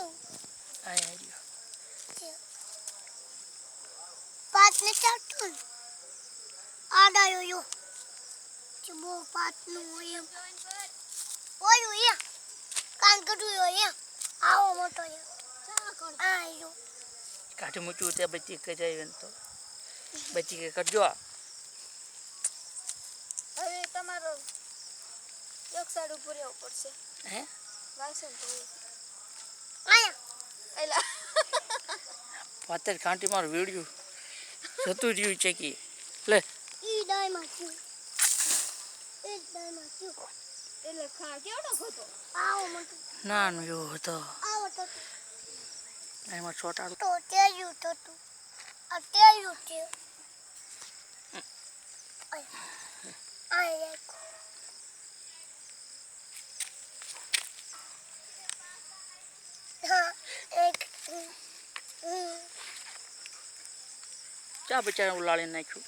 કેવું અહીંયા રહ્યો પાત ને ચાટતું આડાયો યો કે બહુ પાતનું હોય એમ ઓયું એ કાન કટું હોય એમ આવો મોટો એમ આ યો કાઠી મોટું ત્યાં બચી કે જાય તો. બચી કે કરજો હવે તમારો એક સાઈડ ઉપર રહેવું પડશે. હે? વાસણ એલા પાતર કાંટી મારું વીડ્યું જતું રહ્યું છે કે. લે. નાનું એવો હતો. આવો તો. એમાં છોટાડું. તો ચા બિચારા ઉલાળી નાખ્યું.